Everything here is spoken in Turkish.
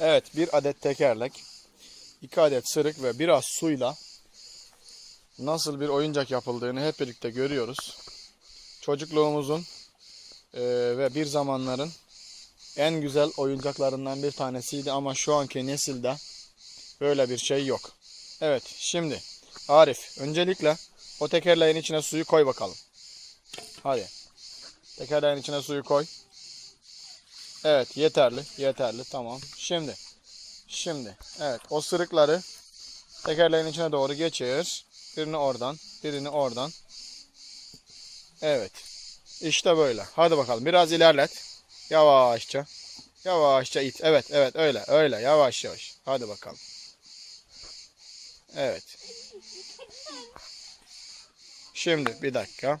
Evet bir adet tekerlek, iki adet sırık ve biraz suyla nasıl bir oyuncak yapıldığını hep birlikte görüyoruz. Çocukluğumuzun eee, ve bir zamanların en güzel oyuncaklarından bir tanesiydi ama şu anki nesilde böyle bir şey yok. Evet şimdi Arif öncelikle o tekerleğin içine suyu koy bakalım. Hadi. Tekerleğin içine suyu koy. Evet yeterli yeterli tamam. Şimdi şimdi evet o sırıkları tekerleğin içine doğru geçir. Birini oradan birini oradan. Evet. İşte böyle. Hadi bakalım biraz ilerlet. Yavaşça. Yavaşça it. Evet evet öyle öyle yavaş yavaş. Hadi bakalım. Evet. Şimdi bir dakika.